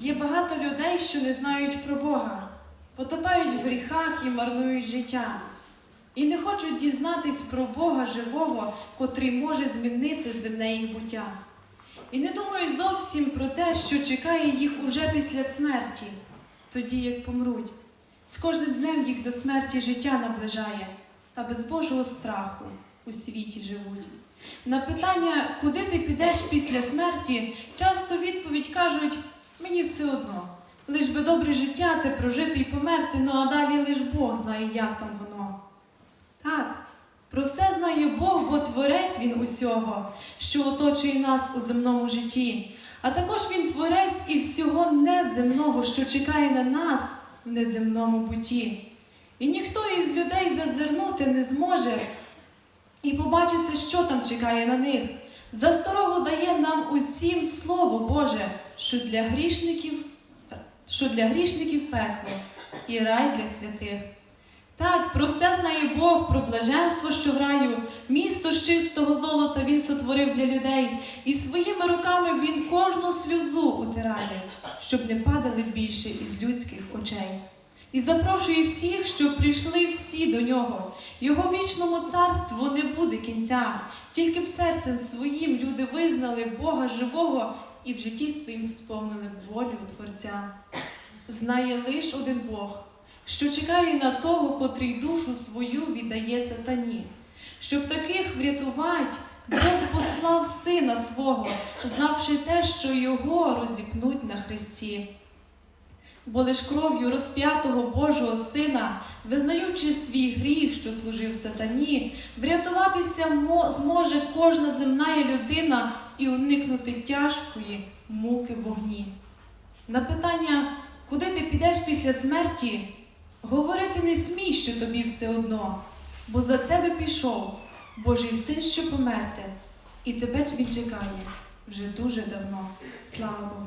Є багато людей, що не знають про Бога, потопають в гріхах і марнують життя, і не хочуть дізнатись про Бога живого, котрий може змінити земне їх буття. І не думають зовсім про те, що чекає їх уже після смерті, тоді як помруть. З кожним днем їх до смерті життя наближає, та без Божого страху у світі живуть. На питання, куди ти підеш після смерті, часто відповідь кажуть: мені все одно. Лиш би добре життя це прожити і померти, ну а далі лиш Бог знає, як там воно. Так, про все знає Бог, бо творець він усього, що оточує нас у земному житті. А також він творець і всього неземного, що чекає на нас в неземному буті. І ніхто із людей зазирнути не зможе і побачити, що там чекає на них. Засторогу дає нам усім Слово Боже, що для грішників, що для грішників пекло і рай для святих. Так, про все знає Бог, про блаженство, що в раю, місто з чистого золота Він сотворив для людей, і своїми руками Він кожну сльозу утирає, щоб не падали більше із людських очей. І запрошує всіх, щоб прийшли всі до нього. Його вічному царству не буде кінця, тільки б серцем своїм люди визнали Бога живого і в житті своїм сповнили волю Творця. Знає лиш один Бог, що чекає на того, котрий душу свою віддає сатані. Щоб таких врятувати, Бог послав сина свого, знавши те, що його розіпнуть на хресті. Бо лиш кров'ю розп'ятого Божого Сина, визнаючи свій гріх, що служив сатані, врятуватися зможе кожна земна людина і уникнути тяжкої муки вогні. На питання, куди ти підеш після смерті, говорити не смій, що тобі все одно, бо за тебе пішов Божий син, що померти, і тебе він чекає вже дуже давно. Слава Богу!